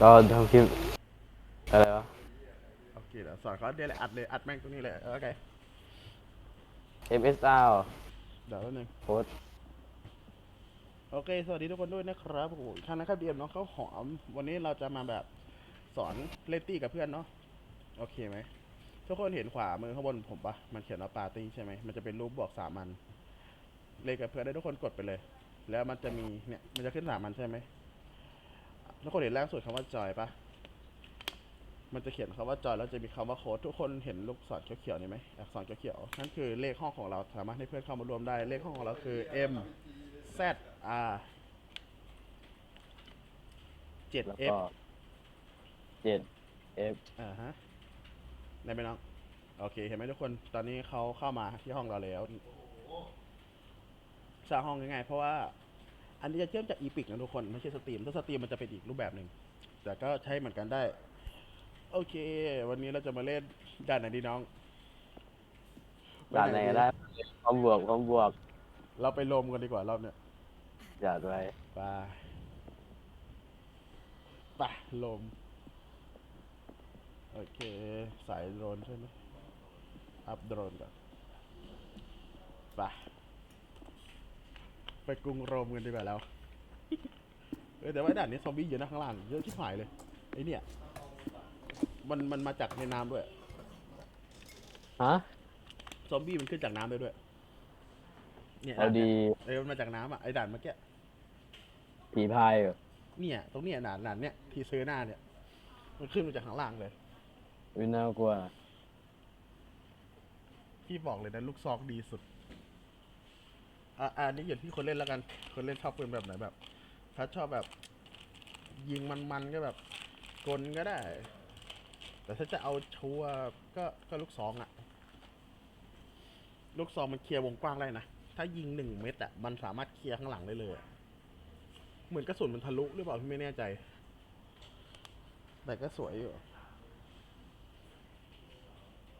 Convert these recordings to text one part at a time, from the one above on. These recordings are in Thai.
ก็ทำคลิปอะไรวะโอเคเดี๋ยวสอนเขาเดี๋ยวแหละอัดเลยอัดแม่งตรงนี้เลยโอเค MSR เดี๋ยวแป๊บนึงโค้ดโอเค สวัสดีทุกคนด้วยนะครับโอ้โหอีกครั้งนะครับเดียมน้องข้าวหอม วันนี้เราจะมาแบบสอนเล่นตี้กับเพื่อนเนาะโอเคไหมทุกคนเห็นขวามือข้างบนผมปะมันเขียนว่าปาร์ตี้ใช่ไหมมันจะเป็นรูปบวกสามอันเล่นกับเพื่อนได้ทุกคนกดไปเลย แล้วมันจะมีเนี่ยมันจะขึ้นสามอันใช่ไหม ทุกคนเห็นล่างสุดคำว่าจอยปะมันจะเขียนคำว่าจอยแล้วจะมีคำว่าโค้ดทุกคนเห็นลูกศรเขียวๆนี่ไหมอักษรเขียวๆนั่นคือเลขห้องของเราสามารถให้เพื่อนเข้ามารวมได้เลขห้องของเราคือ M Z R เจ็ดแล้ว F ก็เจ็ด F อ่าฮะได้ไหมน้องโอเค เห็นไหมทุกคนตอนนี้เขาเข้ามาที่ห้องเราแล้วสร้างห้องง่ายๆเพราะว่า อันนี้จะเชื่อมจากอีพิกนะทุกคน ไม่ใช่สตรีมถ้าสตรีมมันจะเป็นอีกรูปแบบหนึ่งแต่ก็ใช้เหมือนกันได้ โอเค วันนี้เราจะมาเล่นด่านไหนดีน้องด่านไหนก็ได้พร้อมบวกพร้อมบวก เราไปลมกันดีกว่ารอบเนี้ยจัดไว้ไปไปลม โอเค สายโดรนใช่ไหมอัพโดรนก่อนไป ไปกรุงโรมกันดีกว่าแล้วเออแต่ว่าไอ้ด่านนี้ซอมบี้เยอะนะข้างล่างเยอะชิบหายเลยไอเนี่ย มันมันมาจากในน้ำด้วย ฮะซอมบี้มันขึ้นจากน้ำได้ด้วย เนี่ยเอาดีเออมันมาจากน้ำอะไอด่านเมื่อกี้ผีพายเหรอเนี่ยตรงเนี้ยด่านด่านเนี่ยที่ซื้อหน้าเนี่ย มันขึ้นมาจากข้างล่างเลย วิน่ากลัวพี่บอกเลยนะลูกซองดีสุด อะอะอันนี้อย่ที่คนเล่นแล้วกัน คนเล่นชอบปืนแบบไหนแบบ ถ้าชอบแบบ ยิงมันๆก็แบบกลก็ได้ แต่ถ้าจะเอาชัวร์ก็ก็ลูกซองอะลูกซองมันเคลียร์วงกว้างได้นะ ถ้ายิงหนึ่งเม็ดอะมันสามารถเคลียร์ข้างหลังได้เลย เหมือนกระสุนมันทะลุหรือเปล่าพี่ไม่แน่ใจ แต่ก็สวยอยู่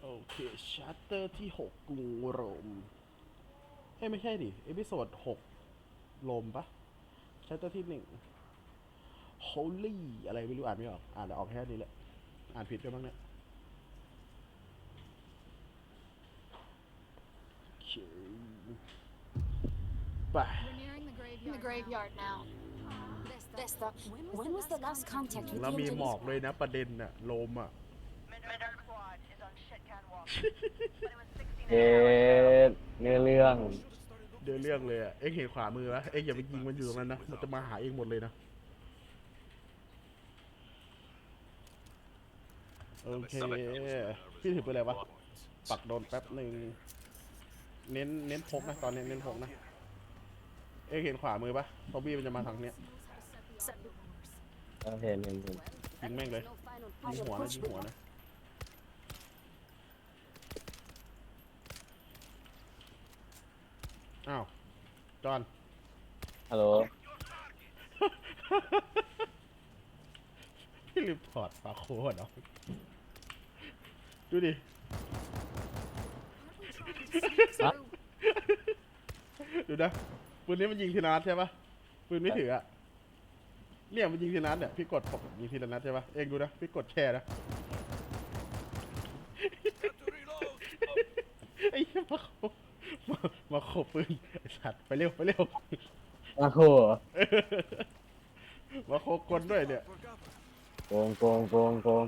โอเคชัตเตอร์ที่หกกรุงโรม เฮ้ยไม่ใช่ดิ เอพิโซดหกโรมปะชัตเตอร์ที่หนึ่ง holy อะไรไม่รู้อ่านไม่ออก อ่านแต่ออกแค่นี้แหละ อ่านผิดด้วยมั้งเนี่ยโอเคไป We're nearing the graveyard, in the graveyard now. This This the when was the last contact with แล้ว the มีหมอก Angeles เลยนะประเด็นน่ะโลมอะ Midnight Squad is on shit can walk. but it was 16 เอ็ hours. ดเนื้อเรื่องเดือเรื่องเลยอะเอ็งเห็นขวามือปะเอ็งอย่าไปยิงมันอยู่ตรงนั้นนะ มันจะมาหาเอ็งหมดเลยนะ โอเค พี่ถือไปเลยวะ ปักโดนแป๊บหนึ่ง เน้นเน้นพกนะ ตอนนี้เน้นพกนะ เอ็งเห็นขวามือปะซอมบี้มันจะมาทางเนี้ยโอเห็นเห็นเห็นยิงแม่งเลยยิงหัวนะยิงหัวนะ อ้าว จอน ฮัลโหล พี่ลืมถอดฝาโค้ดเนาะดูดิฮะดูนะปืนนี้มันยิงทีละนัดใช่ปะปืนไม่ถืออะเนี่ยมันยิงทีละนัดเนี่ยพี่กดปกยิงทีละนัดใช่ปะเองดูนะพี่กดแชร์นะ ไอ้เหี้ยมาโคมา มาโคปืนไอ้สัตว์ไปเร็วไปเร็ว มาโคมาโคกลด้วยเนี่ย โกงโกงโกงโกง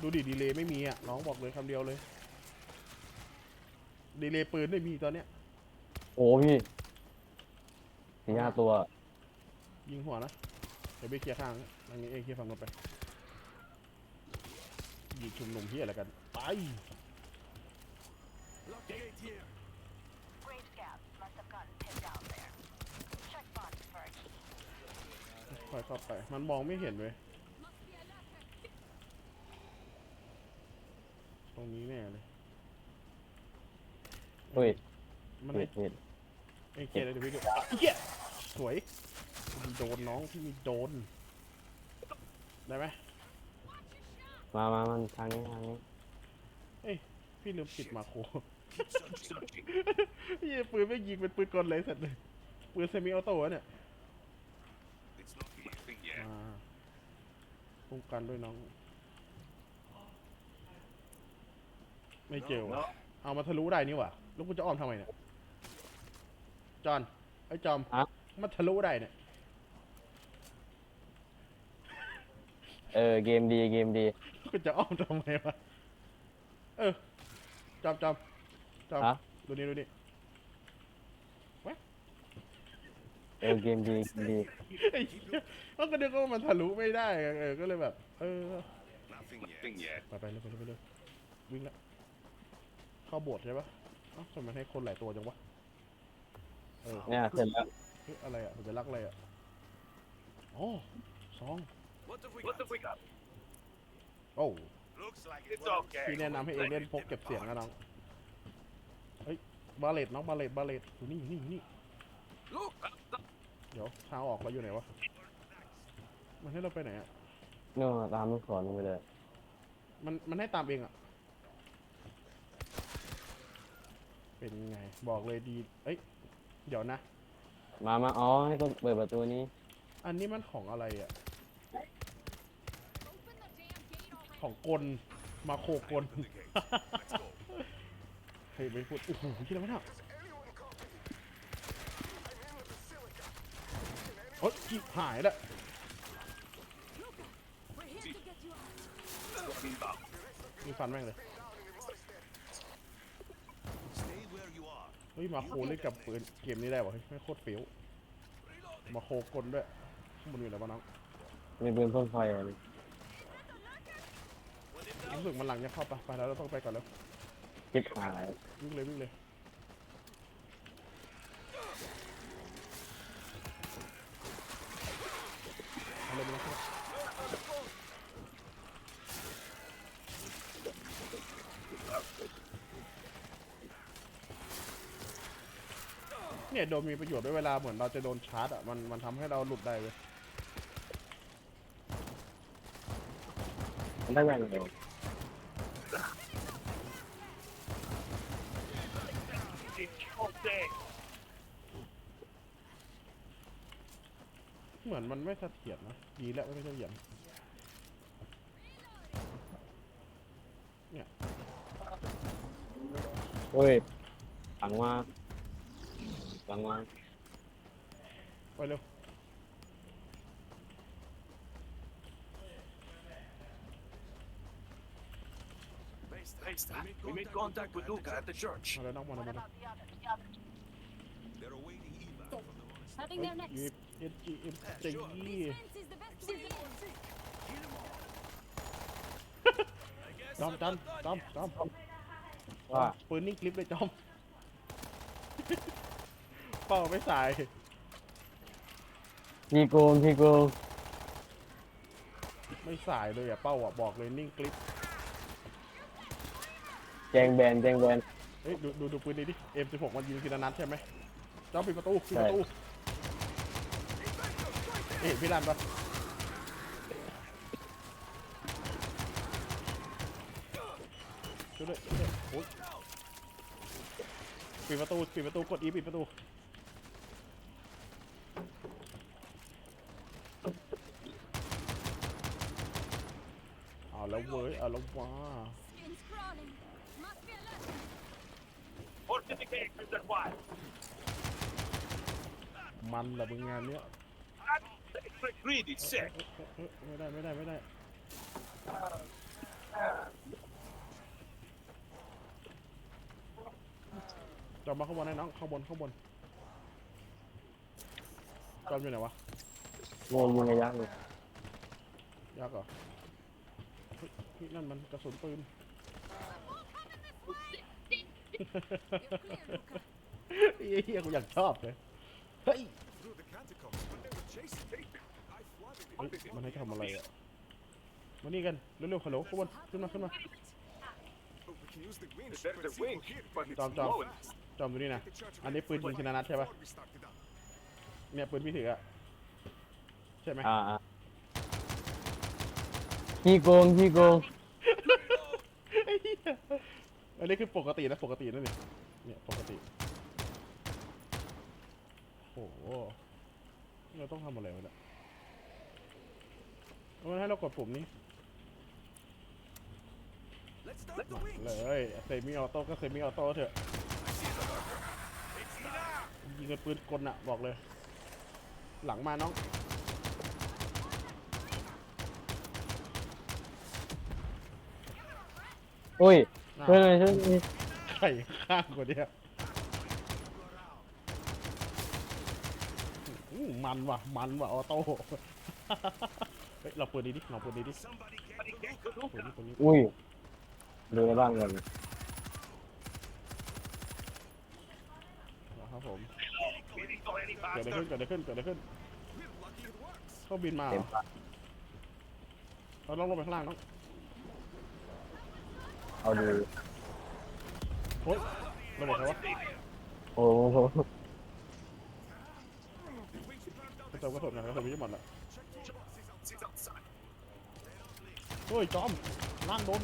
ดูดิดีเลย์ไม่มีอะ น้องบอกเลยคำเดียวเลย ดีเลย์ปืนไม่มีตอนเนี้ย โอ้พี่สี่ห้าตัว ยิงหัวนะ เดี๋ยวไปเคลียร์ข้างทางนี้เองเคลียร์ฝั่งนู้นไป ยิงชุมนุมที่อะไรกัน ไป Great scabs must have gotten pinned down there. Check bodies first. ค่อยเข้าไป มันมองไม่เห็นเลยตรงนี้แน่เลย เฮ้ยมันเห็ไอ้นเห็นไอ้เคลียร์เลยเดี๋ยวพี่ดูอะไอ้เหี้ยสวยมีโดนน้องพี่มีโดน ได้ไหมมามามันทางนี้ทางนี้เอ้ยพี่ลืมปิดมาโคร พี่ปืนไม่ยิงเป็นปืนกลเลยสัตว์เลยปืนเซมิออโต้อะเนี่ย It's not anything yet. มาป้องกันด้วยน้อง ไม่เจอวะเอามาทะลุได้นี่หว่าแล้วกูจะอ้อมทำไมเนี่ยจอนไอ้จอมฮะ มันทะลุได้เนี่ยเออเกมดีเกมดี กูจะอ้อมทำไมวะเออจอมจอม จอมฮะ ดูนี่ดูนี่เออเกมดีเกมดีไอ้เหี้ยแล้วก็นึกว่ามันทะลุไม่ได้ไงเออก็เลยแบบ เออ Nothing yet. ไปไปเลยไปเลยไปเลยวิ่งละเข้าโบสถ์ใช่ปะเอ้าทำไมให้คนหลายตัวจังวะเออเนี่ยเสร็จแล้วเฮ้ยอะไรอะสัญลักษณ์อะไรอะโอ้ซอง What have we got? What have we got? โอ้ Looks like it's okay. พี่แนะนำให้เองเล่นพกเก็บเสียงนะน้องเฮ้ย บาเลตน้องบาเลตบาเลตอยู่นี่อยู่นี่อยู่นี่ Look, เดี๋ยวทางออกเราอยู่ไหนวะมันให้เราไปไหนอะโน่นตามลูกศรลงไปเลยมันมันให้ตามเองอะเป็นไงบอกเลยดี เอ้ยเดี๋ยวนะ มามาอ๋อให้คนเปิดประตูนี้ อันนี้มันของอะไรอะ Open the damn gate already. ของกลมาโคกล เฮ้ยไม่พูดโอ้โหคิดอะไรวะเนี่ยโอ๊ยจิบหายแล้ว We're here to get you out. มีฟันแม่งเลย stay where you are. เฮ้ยมาโคเล่นกับปืนเกมนี้ได้วะเฮ้ยไม่งโคตรเฟี้ยวมาโคกลด้วยข้างบนอยู่ไหนวะน้องมีปืนพ่นไฟอะไรรู้สึกมันหลังจะเข้าไปไปแล้วเราต้องไปก่อนแล้ว คิดหายวิ่งเลยวิ่งเลยเอาเลยมาเลยเนี่ยโดนมีประโยชน์ด้วยเวลาเหมือนเราจะโดนชาร์จอะมันมันทำให้เราหลุดได้เลย มันได้ยังไงเห มือนมันไม่เสถียรนะ ดีแล้วไม่เสถียรเฮ้ยหลังมาหลังมาไปเร็ว We made contact with Luca at the church. มาแล้วน้องมาแล้วมา What แล้ว about the others? The others? They're awaiting evac from the monastery. Having their necks. ยูเอสจีเอ็มจี Defense is the best defense. จอมจอมจอมจอมว่าปืนนิ่งคลิปเลยจอมเป้าไม่สายพี่โกงพี่โกงไม่สายเลยอะเป้าอะบอกเลยนิ่งคลิปแจงแบนแจงแบนเฮ้ยดูดูดูปืนนี้ดิ M16 มันยิงทีละนัดใช่ไหมจอมปิดประตูปิดประตู เอ๊ะพี่รันปะช่วยด้วยช่วยด้วยโอ๊ยปิดประตูปิดประตูกดอีปิดประตูเอาแล้วเว้ยเอาแล้วว้า Skin's crawling. Must be alert. Fortify the wire. มันละมึงงานเนี้ย Greedy sick. เอ้ยไม่ได้ไม่ได้ไม่ได้จอมมาข้างบนให้น้องข้างบนข้างบนจอมอยู่ไหนวะโง่ยิงระยะเลยยากเหรอเฮ้ยเฮ้ยนั่นมันกระสุนปืนเฮียเฮียกูอยากชอบเลยเฮ้ย Through the catacombs, but they were chasing me. มันให้ทำอะไรอะมานี่กันเร็วๆฮัลโหลข้างบนขึ้นมาขึ้นมา Oh, we can use the winch. There's the winch, but it's Jump, jump. blowing. จอมดูนี่นะ The church อันนี้ปืนยิงทีละนัดใช่ปะ before we started up. เนี่ยปืนพี่ถืออะใช่ไหมอ่าอ่าพี่โกงพี่โกงไอ้เหี้ยอันนี้คือปกตินะปกตินั่นนี่เนี่ยปกติโอ้โหเราต้องทำอะไรวะเนี่ยโอ มันให้เรากดปุ่มนี้ Let's start the wing. เลยเซมิออโต้ก็เซมิออโต้เถอะยิงกันปืนกลน่ะ บอกเลย หลังมาน้องอุ้ยอ้าวช่วยหน่อยช่วยหน่อยไข่ข้างกว่าเนี้ยอื้อมันว่ะ มันว่ะ ออโต้เฮ้ยเราเปิดดีดิเราเปิดดีดิ Somebody get the Luca. เปิดดิเปิดดิอุ้ยดูในบ้านก่อนนะครับผม Didn't go any เกิดอะไรขึ้นเกิดอะไรขึ้นเกิดอะไรขึ้น We're lucky it works. เครื่องบินมาเหเต็รมอปากเราต้องลงไปข้างล่างน้องเอาดูโอ้ยระเบิดใครวะโอ้โหไปเติมกระสุนหน่อยกระสุนมีจะหมดละ เฮ้ยจอมล่างโดน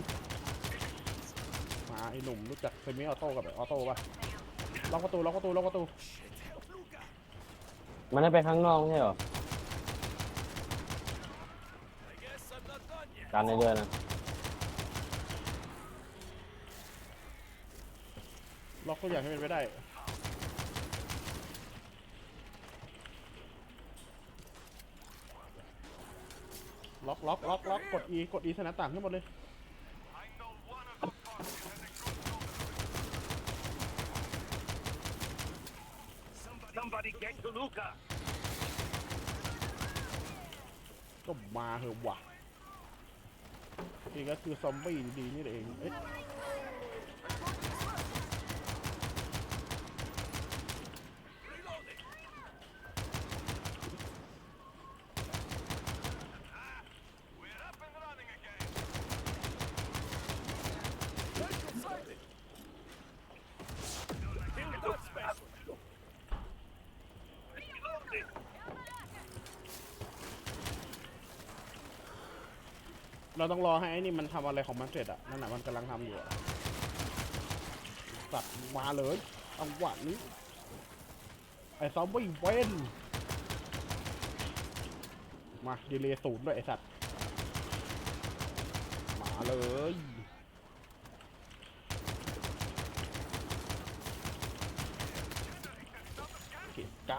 มาไอ้หนุ่มรู้จักเซมิออโต้กับแบบออโต้ป่ะล็อกประตูล็อกประตูล็อกประตู Help Luca. มันได้ไปข้างนอกไม่ใช่เหรอ I guess I'm not done yet. การในเรือนะล็อกตัวอย่างให้เป็นไปได้ ล็อกล็อกล็อกล็อกกด E กด E ใส่หน้าต่างขึ้นหมดเลย I know one of the boxes has a Somebody, Somebody get to Luca. ก็มาเหอะว่ะนี่ก็คือซอมบี้ดีๆนี่เองเอ๊ะ เราต้องรอให้ไอ้นี่มันทำอะไรของมันเสร็จอะนั่นแหะมันกำลังทำอยู่อะสัตว์มาเลยเอาหวะนี้ ไอ้ซอมบี้เวนมาดีเลย์ศูนย์ด้วยไอ้สัตว์ มาเลยเกะกะ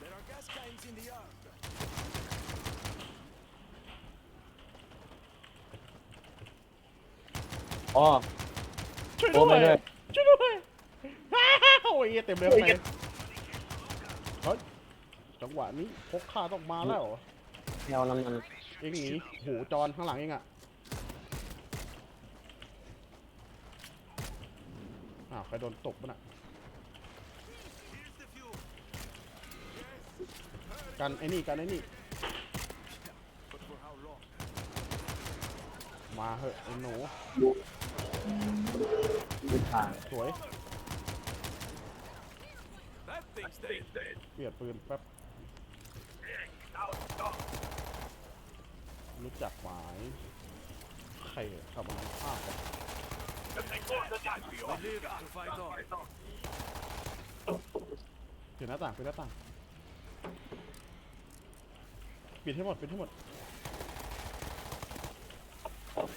There are gas cans in the yard. อ๋อช่วยโอ้ด้วยไม่ด้วยช่วยด้วยอ้าวโอ้ยเต็มเลยข้างในเฮ้ยจังหวะนี้พกข้าต้องมาแล้วแนวน้ำมันเองหนีโหจอนข้างหลังเองอะอ้าวใครโดนตกปะน่ะ Here's the fuel. กันไอ้นี่กันไอ้นี่ But for how long? มาเหอะไอ้หนู ทิศทางสวย That thing's dead. เปลี่ยนปืนแป๊บ รู้จักหมายใครขับมาภาพกัน We live to fight on. ปิดหน้าต่างเปิดหน้าต่าง ปิดให้หมดปิดให้หมด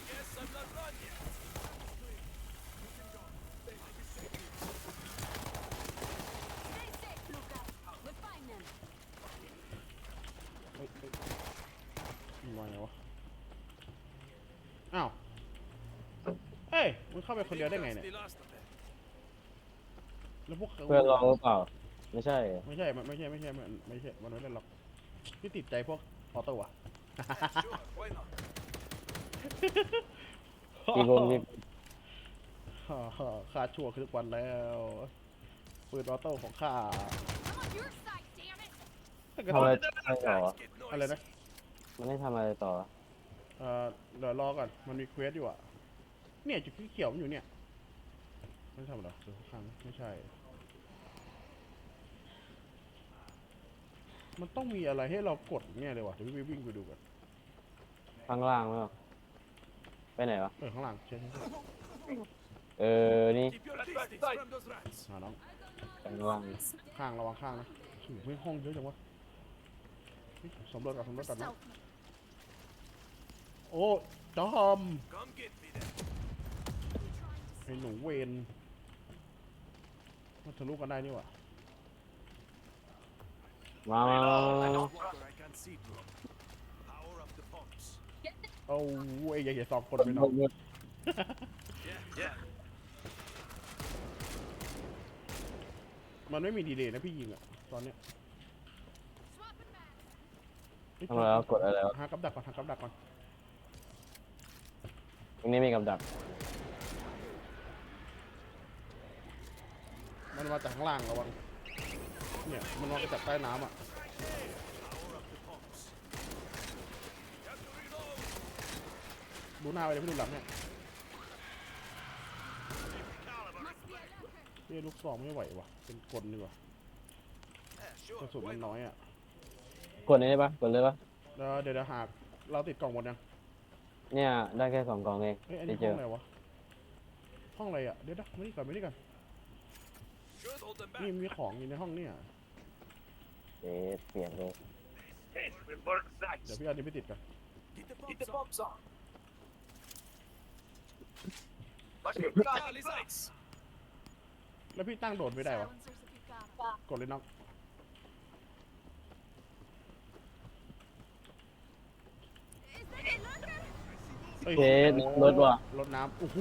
Guess I'm not done yet. Stay safe, Luca. We're fine then. เฮ้ยเฮ้ยมันมาไงวะ อ้าว เอ้ยมึงเข้าไปคนเดียวได้ไงเนี่ย The last of them. แล้วพวกเขาเพื่อนเราหรือเปล่า ไม่ใช่ ไม่ใช่มันไม่ใช่ไม่ใช่มันไม่ใช่มันไม่เล่นหรอกพี่ติดใจพวกออโต้อะ Sure, why not? อีกวงนี้ฮ่าฮ่าข้าชั่วคือทุกวันแล้วปืนออโต้ของข้า I'm on your side, damn it. ถ้าเกิดทำอะไรต่อ Get noise. อะไรนะมันได้ทำอะไรต่อเอ่อเดี๋ยวรอก่อนมันมีเควสอยู่อะ เนี่ยจุดเขียวๆมันอยู่เนี่ยไม่ทำเหรอเดี๋ยวข้างไม่ใช่ มันต้องมีอะไรให้เรากดเนี่ยเลยวะเดี๋ยวพี่วิ่งไปดูกันข้างล่างมั้ยไปไหนวะ เออข้างหลังใช่ใช่ใช่เออ นี่ Keep your distance from those rats. หาน้องข้างล่างข้างระวังข้างนะโอ้โหไม่ห้องเยอะจังวะเฮ้ยสำรวจก่อนสำรวจก่อนนะ Stealth. โอ้จอม Come get me then. ไอ้หนูเวนมันทะลุกันได้นี่หว่ามามามามามา Water I can see through. Power up the pumps. เอาไอ้ยอย่าสองคนกดไปหน้มองดหมด Yeah, yeah. มันไม่มีดีเลย์นะพี่ยิงอะตอนเนี้ย Swapping mag. เฮ้ยทำอะไรแล้วกดอะไรแล้วหากับดักก่อนหากับดักก่อนตรงนี้มีกับดัก มันมาจากข้างล่างระวัง เนี่ย มันมาจากใต้น้ำอะ Power up the pumps. ดูหน้าไปเลยพี่ดูหลังเนี่ย Must be a locker. เฮ้ยลูกซองไม่ไหววะเป็นกลดีกว่า Yeah, sure. กระสุน Why มัน not? น้อยอะกดนี้ได้ปะกดเลยปะแล้วเดี๋ยวเดี๋ยวหากเราติดกล่องหมดยังเนี่ย ได้แค่สองกล่องเองเฮ้ยอันที่นี้เจห้อองอะไรวะ ห้องอะไรอะ เดี๋ยวนะไม่นี่ก่อนไม่นี่ก่อน Should hold them นี่ back. มีของอยู่ในห้องเนี่ย เอ๊ะเปลี่ยนเลย It will work เดี๋ยว nice. พี่เอาอันนี้ไปติดกัน Get the pumps, on. Watch your Charlie sights. แล้วพี่ตั้งโดดไม่ได้วะ Silencers if you've got 'em. กดเลยน้อง Is that a locker? อ้ยเอ๊ะรถว่ะ รถน้ำโอ้โห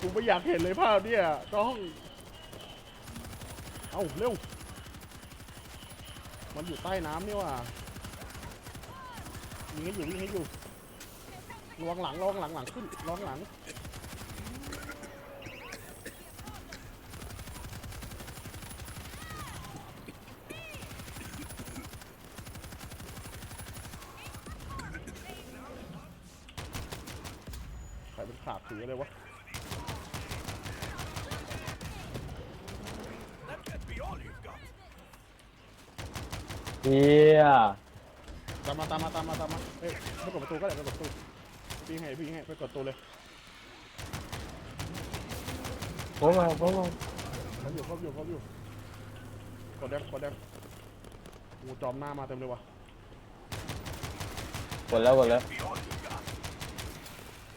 กูไม่อยากเห็นเลยภาพเนี่ยจ้องเอาเร็ว มันอยู่ใต้น้ำนี่ว่ะยิงให้อยู่ยิงให้อยู่ระวังหลังระวังหลังหลังขึ้นระวังหลังใครเป็นขาดถือเลยวะ That can't be all you've got. เฮียตามมาตามมาตามมาตามมาเอ้ยไปกดประตูก็ได้ไปกดประตูพี่ให้พี่ให้ไปกดประตูเลยโอ้มาโอ้มาครบอยู่ครบอยู่ครบอยู่กดแดงกดแดงกูจอมหน้ามาเต็มเลยวะกดแล้วกดแล้ว Be all you've got.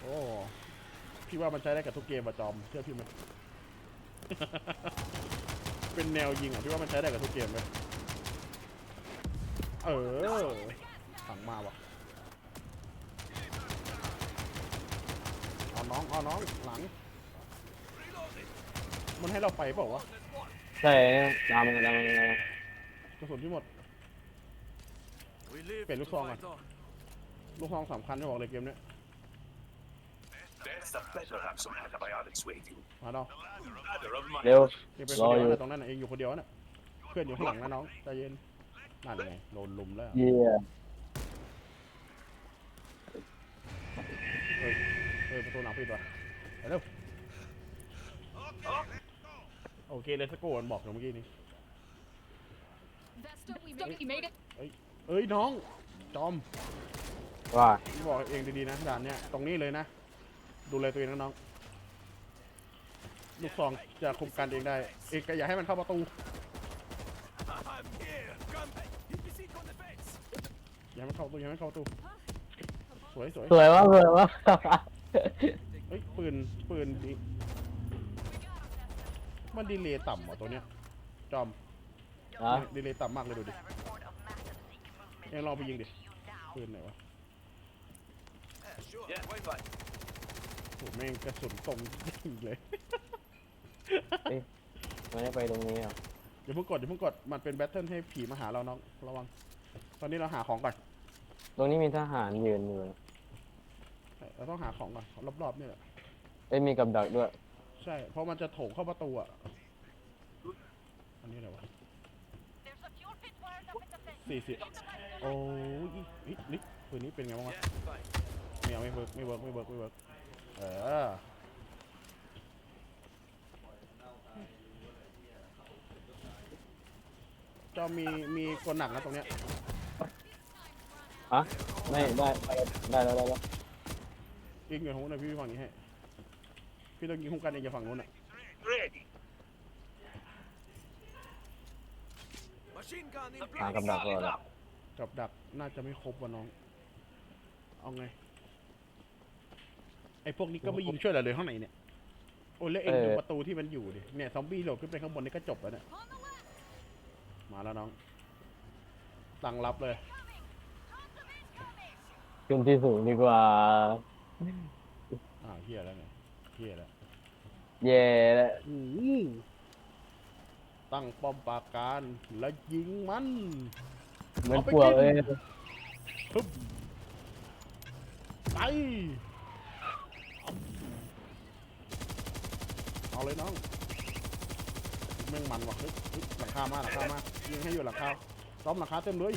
โอ้พี่ว่ามันใช้ได้กับทุกเกมอะจอมเชื่อพี่ไหมเป็นแนวยิงอะพี่ว่ามันใช้ได้กับทุกเกมไหม เออสั่งมาวะเอาน้องเอาน้องหลัง มันให้เราไปเปล่าวะใช่ตามมันตามมันตามมันกระสุนที่หมด We live Beh, lo to so, fight ma- on. ลูกซองสำคัญที่บอกเลยเกมเนี้ย Best I better have some antibiotics waiting. มาดอง Ladder of mine. เร็วเองเป็นรคอนเดียวอยู่นะตรงนั้นน่ะเองอยู่คนเดียวน่ะเพื่อนอยู่ข้างหลังนะน้องใจเย็น นั่นไงโดนลุมแล้วเฮียเฮ้ยเฮ้ยประตูหลังปิดว่ะไปเร็วโอเคเลยสโกนบอกอยู่เมื่อกี้นี้ Vesto, we made it. We made it. เอ้ยน้อง จอมว่าพี่บอกเองดีๆนะด่านเนี้ยตรงนี้เลยนะ ดูแลตัวเองนะน้อง ลูกซองจะคุมกันเองได้ เองก็อย่าให้มันเข้าประตู I'm here. Come. You can see on the fence. อย่าให้มันเข้าประตูอย่าให้มันเข้าประตูสวยสวยสวยวะสวยวะเฮ้ยปืนปืนดีมันดีเลย์ต่ำว่ะตัวเนี้ยจอมฮะดีเลย์ต่ำมากเลยดูดิ report of massive Zeke movement เองลองไปยิงดิ to you now. ปืนไหนวะ Yeah, sure. Yeah, wait, wait. โหแม่งกระสุนตรงยิงเลยไม่ได้ไปตรงนี้อะอย่าเพิ่งกดอย่าเพิ่งกดมันเป็นแบทเทิลให้ผีมาหาเราน้องระวังตอนนี้เราหาของก่อน ตรงนี้มีทหารยืนอยู่เราต้องหาของก่อนรอบๆนี่แหละเอ้ยมีกับดักด้วย ใช่ เพราะมันจะโถงเข้าประตูอะ อันนี้อะไรวะ There's a fuel pit wired up in the fence. สี่สิบ โอ้ยนี่นี่ปืนนี้เป็นไงบ้างวะ Yeah, fine. ไม่เอาไม่เวิร์กไม่เวิร์กไม่เวิร์กไม่เวิร์กเออจอมีมีคนหนักนะตรงเนี้ย ฮะไม่ได้ได้แล้วได้แล้วยิงอยู่ตรงนู้นนะพี่ฝั่งนี้ให้พี่ต้องยิงคุ้มกันเองอย่าฝั่งนู้นอะ Ready. Machine gun in หา place. กับดักก่อนละกับดักน่าจะไม่ครบว่ะน้อง เอาไง ไอ้พวกนี้ก็ไม่ยิงช่วยเราเลยข้างในเนี่ย โอ้ยแล้วเองดูประตูที่มันอยู่ดิ เนี่ยซอมบี้โหลดขึ้นไปข้างบนนี่ก็จบแล้วเนี่ย On the left. มาแล้วน้อง ตั้งรับเลย ขึ้นที่สูงดีกว่าอ่าวเฮียแล้วไงเฮียแล้วแย่แล้วอู้ตั้งป้อมปราการแล้วยิงมันเหมันปวกเลยฮึบไปเอาเลยน้องแม่งมันว่ะเฮ้ยเฮ้ยหลังคามาหลังคามายิงให้อยู่หลังคาซ้อมหลังคาเต็มเลย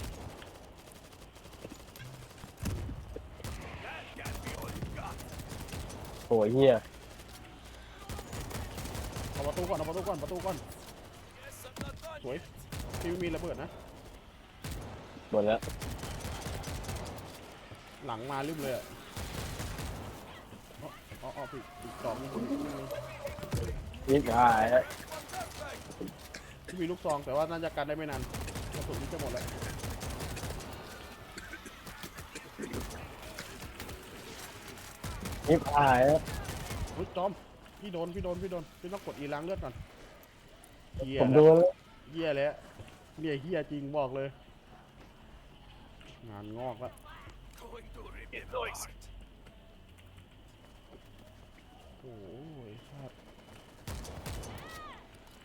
อ้ยเฮียเอาประตูก่อนเอาประตูก่อนประตูก่อนสวยที่ไม่มีระเบิดนะ หมดแล้วหลังมาลืมเลยอะอ๋ออ๋ออ๋ออีกอีกสองยิบหายแล้วที่มีลูกซองแต่ว่าน่าจะกันได้ไม่นานกระสุนนี่จะหมดแล้ว ยิบหายแล้วเฮ้ยจอมพี่โดนพี่โดนพี่โดนพี่ต้องกดอีล้างเลือดก่อนเฮียผมแล้วดูแล้วเฮียแล้วเนี่ยเฮียจริงบอกเลย งานงอกแล้ว Going to rip it apart. โอ้ยสัตว์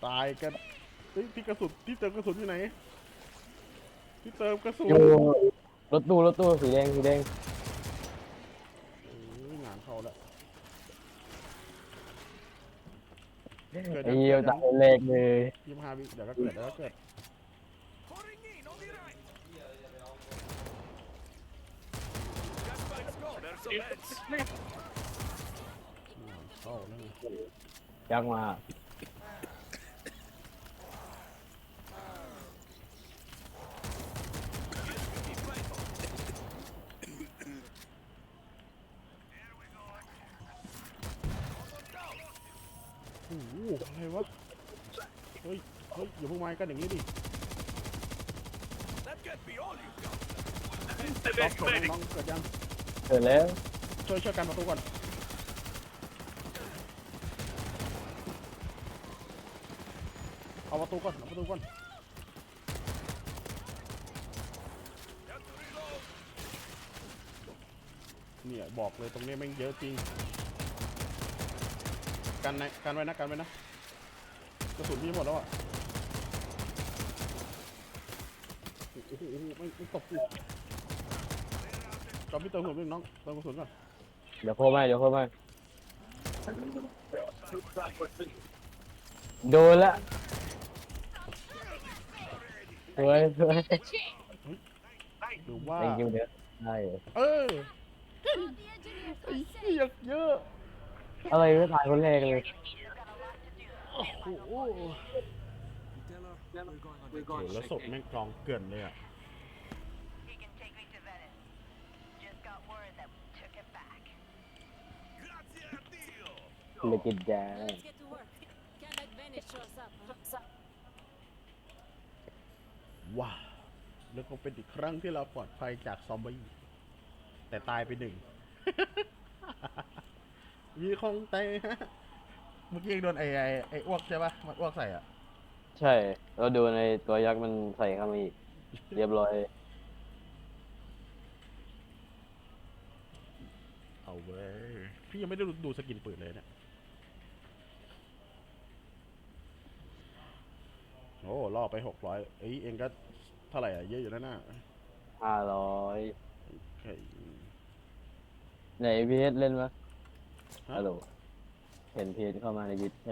ตายกันเฮ้ยที่กระสุนที่เติมกระสุนอยู่ไหนที่เติมกระสุนอยู่รถตู้รถตู้สีแดงสีแดง โอ้ยงานเข้าแล้ว ไอ้เหี้ยตายเล็กเลยยี่สิบห้าวิเดี๋ยวก็เกิดเดี๋ยวก็เกิด Pouring in on the right. Gas pipes go. There's a vents. งานเข้าแล้วไงยักมาโอ้โหอะไรวะ เฮ้ย เฮ้ยอย่าเพิ่งมากันอย่างนี้ดิ That can't be all you've got. ล็อกเกิดน้องๆเกิดยังเกิดแล้วช่วยช่วยกันประตูก่อนเอาประตูก่อนเอาประตูก่อนเนี่ยบอกเลยตรงนี้แม่งเยอะจริงกันไหนกันไว้นะกันไว้นะกระสุนพี่หมดแล้วอะ โอ้โหโอ้โหไม่ไม่ตกกูจอมพี่เติมกระสุนหนึ่งน้องเติมกระสุนก่อนเดี๋ยวโคไม่เดี๋ยวโคไม่โดนละสวยสวยหรือว่า ไอ้คิวเนี้ยใช่เออ The engineers ไอ้ are เหี้ยเยอะอะไรก็ตายคนแรกเลยโอ้โห Tell her we're going on โหแล้วศพแม่งกองเกลื่อนเลยอะ He can take me to Venice. Just got word that we took it back. Grazie a Dio. เลยกินยา Let's get to work. Can't let Venice show us up. huh? ว้าวแล้วก็เป็นอีกครั้งที่เราปลอดภัยจากซอมบี้แต่ตายไปหนึ่ง มีคงไตฮะเมื่อกี้ยังโดนไอ้ไอ้ไอ้อ้วกใช่ปะมันอ้วกใส่อะ ใช่แล้วดูในตัวยักษ์มันใส่เข้ามาอีก เรียบร้อย เอาเว้ย พี่ยังไม่ได้ดูดูสกินปืนเลยเนี่ยโอ้ล่อไปหกร้อยเอ้ยเองก็เท่าไหร่อะเยอะอยู่แล้วนะห้าร้อยเฮ้ยไหนพีเอสเล่นปะฮะฮัลโหลเห็นพีเอสเข้ามาในยิท